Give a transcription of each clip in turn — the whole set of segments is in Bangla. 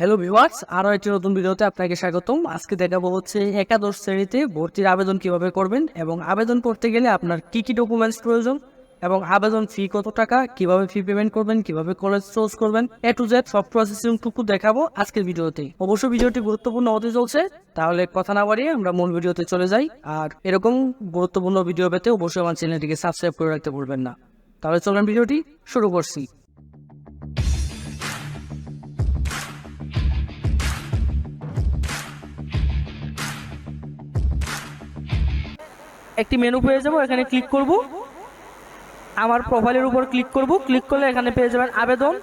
হ্যালো ভিউয়ার্স আরও একটি নতুন ভিডিওতে আপনাকে স্বাগতম। আজকে দেখাবো হচ্ছে, একাদশ শ্রেণীতে ভর্তির আবেদন কীভাবে করবেন এবং আবেদন করতে গেলে আপনার কি কি ডকুমেন্টস প্রয়োজন এবং আবেদন ফি কত টাকা, কীভাবে ফি পেমেন্ট করবেন, কীভাবে কলেজ চুজ করবেন এ টু জেড সব প্রসেসিং টুকু দেখাবো আজকের ভিডিওতে। অবশ্যই ভিডিওটি গুরুত্বপূর্ণ হতে চলছে, তাহলে কথা না বাড়িয়ে আমরা মূল ভিডিওতে চলে যাই। আর এরকম গুরুত্বপূর্ণ ভিডিও পেতে অবশ্যই আমার চ্যানেলটিকে সাবস্ক্রাইব করে রাখতে ভুলবেন না। তাহলে চলেন ভিডিওটি শুরু করছি। একটি মেনু পেয়ে যাব, এখানে ক্লিক করব। আমার প্রোফাইলের উপর ক্লিক করব। ক্লিক করলে এখানে পেয়ে যাবেন আবেদন।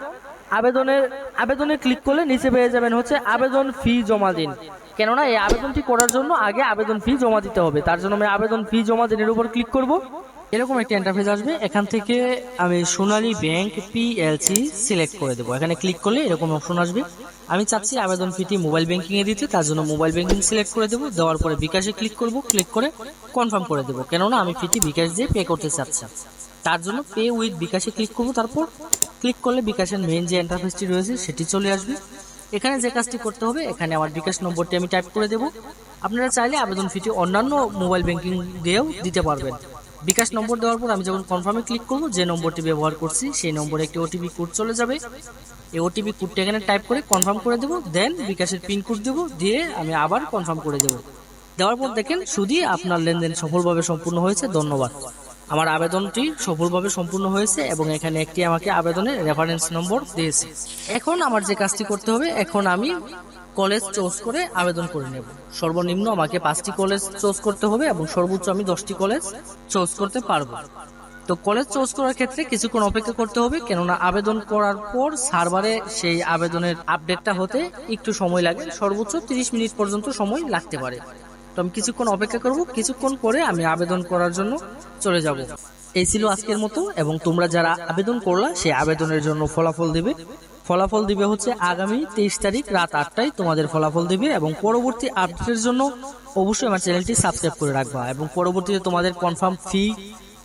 আবেদনের, আবেদনে ক্লিক করলে নিচে পেয়ে যাবেন হচ্ছে আবেদন ফি জমা দিন। কেননা এই আবেদনটি করার জন্য আগে আবেদন ফি জমা দিতে হবে। তার জন্য আমি আবেদন ফি জমা দিনের উপর ক্লিক করব। এরকম একটা ইন্টারফেস আসবে, এখান থেকে আমি সোনালী ব্যাংক পিএলসি সিলেক্ট করে দেবো। এখানে ক্লিক করলে এরকম অপশন আসবে। আমি চাচ্ছি আবেদন ফিটি মোবাইল ব্যাংকিং এ দিতে, তার জন্য মোবাইল ব্যাংকিং সিলেক্ট করে দেবো। দেওয়ার পরে বিকাশে ক্লিক করব ক্লিক করে কনফার্ম করে দেবো। কেননা আমি ফিটি বিকাশ দিয়ে পে করতে চাচ্ছি। তার জন্য পে উইথ বিকাশে ক্লিক করব, তারপর ক্লিক করলে বিকাশের মেইন যে ইন্টারফেসটি রয়েছে, সেটি চলে আসবে। এখানে যে কাজটি করতে হবে, এখানে আমার বিকাশ নম্বরটি আমি টাইপ করে দেব। আপনারা চাইলে আবেদন ফিটি অন্যান্য মোবাইল ব্যাংকিং দিয়েও দিতে পারবেন। বিকাশ নম্বর দেওয়ার পর আমি যখন কনফার্মে ক্লিক করব, যে নম্বরটি ব্যবহার করছি, সেই নম্বরে একটি ওটিপি কোড চলে যাবে। এই ওটিপি কোডটা এখানে টাইপ করে কনফার্ম করে দেবো দেন বিকাশের পিন কোড দেবো, দিয়ে আমি আবার কনফার্ম করে দেবো। দেওয়ার পর দেখেন শুধুই আপনার লেনদেন সফলভাবে সম্পূর্ণ হয়েছে, ধন্যবাদ। আমার আবেদনটি সফলভাবে সম্পূর্ণ হয়েছে এবং এখানে একটি আমাকে আবেদনের রেফারেন্স নম্বর দিয়েছে। এখন আমার যে কাজটি করতে হবে, এখন আমি কলেজ চুজ করে আবেদন করে নেব। সর্বনিম্ন আমাকে পাঁচটি কলেজ চুজ করতে হবে এবং সর্বোচ্চ আমি দশটি কলেজ চুজ করতে পারব। তো কলেজ চুজ করার ক্ষেত্রে কিছুক্ষণ অপেক্ষা করতে হবে, কেননা আবেদন করার পর সার্ভারে সেই আবেদনের আপডেটটা হতে একটু সময় লাগে, সর্বোচ্চ তিরিশ মিনিট পর্যন্ত সময় লাগতে পারে। তো আমি কিছুক্ষণ অপেক্ষা করব, কিছুক্ষণ পরে আমি আবেদন করার জন্য চলে যাব। এই ছিল আজকের মতো, এবং তোমরা যারা আবেদন করলা, সেই আবেদনের জন্য ফলাফল দেবে। ফলাফল দিবে হচ্ছে আগামী তেইশ তারিখ রাত আটটায় তোমাদের ফলাফল দিবে এবং পরবর্তী আপডেটের জন্য অবশ্যই আমার চ্যানেলটি সাবস্ক্রাইব করে রাখবা এবং পরবর্তীতে তোমাদের কনফার্ম ফি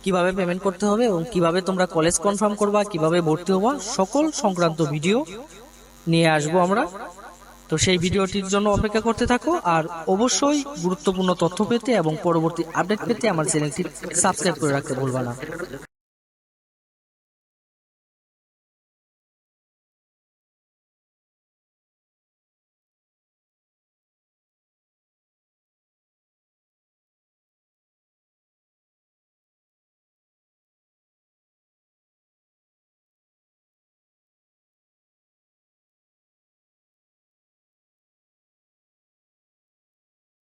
কীভাবে পেমেন্ট করতে হবে এবং কীভাবে তোমরা কলেজ কনফার্ম করবা, কীভাবে ভর্তি হবা, সকল সংক্রান্ত ভিডিও নিয়ে আসব আমরা। তো সেই ভিডিওটির জন্য অপেক্ষা করতে থাকো আর অবশ্যই গুরুত্বপূর্ণ তথ্য পেতে এবং পরবর্তী আপডেট পেতে আমার চ্যানেলটি সাবস্ক্রাইব করে রাখতে ভুলবা না।